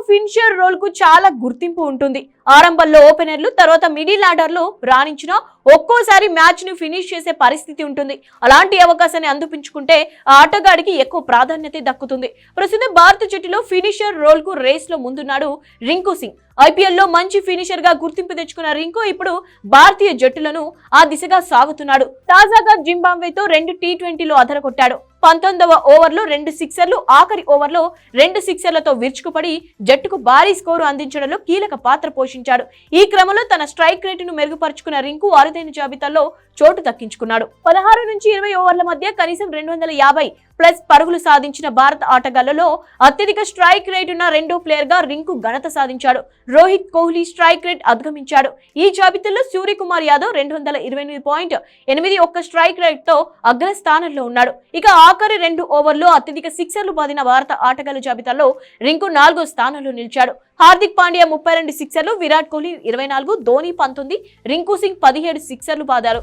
ఫిన్షర్ రోల్కు చాలా గుర్తింపు ఉంటుంది. ఆరంభంలో ఓపెనర్లు తర్వాత మిడిల్ ఆర్డర్ రాణించిన ఒక్కోసారి మ్యాచ్ను ఫినిష్ చేసే పరిస్థితి ఉంటుంది. అలాంటి అవకాశాన్ని అందిపించుకుంటే ఆ ఆటగాడికి ఎక్కువ ప్రాధాన్యత దక్కుతుంది. ప్రస్తుతం భారత జట్టులో ఫినిషర్ రోల్కు రేస్లో ముందున్నాడు రింకు సింగ్. ఐపీఎల్లో మంచి ఫినిషర్గా గుర్తింపు తెచ్చుకున్న రింకు ఇప్పుడు భారతీయ జట్టులను ఆ దిశగా సాగుతున్నాడు. తాజాగా జింబాబ్వేతో రెండు టీ ట్వంటీలో అదరగొట్టాడు. పంతొమ్మిదవ ఓవర్లో రెండు సిక్సర్లు ఆఖరి ఓవర్లో రెండు సిక్సర్లతో విరుచుకుపడి జట్టుకు భారీ స్కోరు అందించడంలో కీలక పాత్ర పోషించాడు. ఈ క్రమంలో తన స్ట్రైక్ రేటును మెరుగుపరుచుకున్న రింకు అరుదైన జాబితాలో చోటు దక్కించుకున్నాడు. పదహారు నుంచి ఇరవై ఓవర్ల మధ్య కనీసం రెండు వందల యాభై ప్లస్ పరుగులు సాధించిన భారత ఆటగాళ్ళలో అత్యధిక స్ట్రైక్ రేట్ ఉన్న రెండో ప్లేయర్గా రింకు ఘనత సాధించాడు. రోహిత్ కోహ్లీ స్ట్రైక్ రేట్ అధిగమించాడు. ఈ జాబితాలో సూర్యకుమార్ యాదవ్ రెండు వందల ఇరవై ఎనిమిది పాయింట్ ఎనిమిది ఒక్క స్ట్రైక్ రేట్తో అగ్రస్థానంలో ఉన్నాడు. ఇక ఆఖరి రెండు ఓవర్లో అత్యధిక సిక్సర్లు బాదిన భారత ఆటగాళ్ళ జాబితాలో రింకు నాలుగో స్థానంలో నిలిచాడు. హార్దిక్ పాండ్యా ముప్పై రెండు సిక్సర్లు విరాట్ కోహ్లీ ఇరవై నాలుగు ధోని పంతొమ్మిది రింకు సింగ్ పదిహేడు సిక్సర్లు బాదారు.